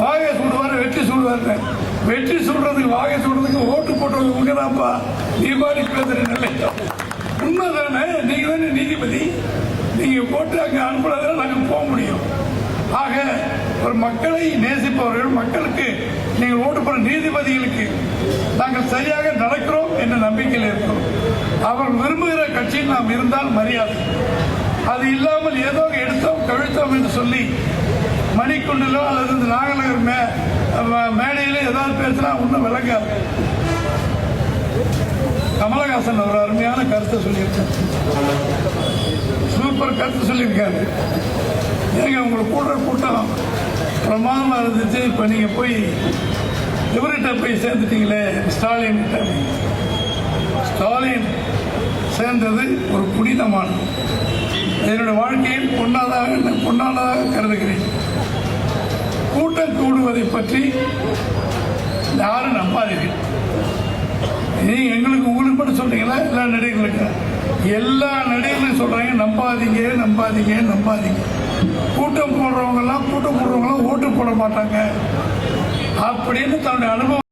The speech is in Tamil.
வாகை சுடுவார் வெற்றி சூடுவார் வெற்றி சொல்றதுக்கு வாகை சொல்றதுக்கு ஓட்டு போட்டவங்க உங்கதான்ப்பா. தீபாவளி பேசுற நிலை உண்மைதானே? நீங்க தானே நீதிபதி? நீங்க போட்டு அங்கே அனுப்புறதுல நாங்கள் போக முடியும். ஆக ஒரு மக்களை நேசிப்பவர்கள் மக்களுக்கு நீங்கள் ஓட்டு போற நீதிபதிகளுக்கு நாங்கள் சரியாக நடக்கிறோம் என்ற நம்பிக்கையில் இருக்கிறோம் அவர் விரும்புகிற கட்சியில் நாம் இருந்தால் மரியாதை. அது இல்லாமல் ஏதோ எடுத்தோம் கவிழ்த்தோம் என்று சொல்லி மணிக்குண்டிலோ அல்லது இந்த நாகநகர் மே மேடையிலோ ஏதாவது பேசினா ஒன்றும் விளங்காது. கமலஹாசன் ஒரு அருமையான கருத்தை சொல்லியிருக்காரு. சூப்பர் கருத்து சொல்லியிருக்காரு. ஏங்க உங்களுக்கு கூடுற கூட்டம் பிரமாதமாக இருந்துச்சு. இப்போ நீங்கள் போய் இவர்கிட்ட போய் சேர்ந்துட்டீங்களே ஸ்டாலின் கிட்ட. ஸ்டாலின் சேர்ந்தது ஒரு புனிதமானது என்னுடைய வாழ்க்கையில் பொன்னாதாக பொன்னானதாக கருதுகிறேன். கூட்டம் பற்றி யாரும் நம்பாதீர்கள். நீ எங்களுக்கு உங்களுக்கு மட்டும் சொல்றீங்களா? எல்லா நடிகர்களுக்கு எல்லா நடிகர்களும் சொல்றாங்க நம்பாதீங்க நம்பாதீங்க நம்பாதீங்க. கூட்டம் போடுறவங்க எல்லாம் கூட்டம் போடுறவங்க எல்லாம் ஓட்டு போட மாட்டாங்க. அப்படின்னு தன்னுடைய அனுபவம்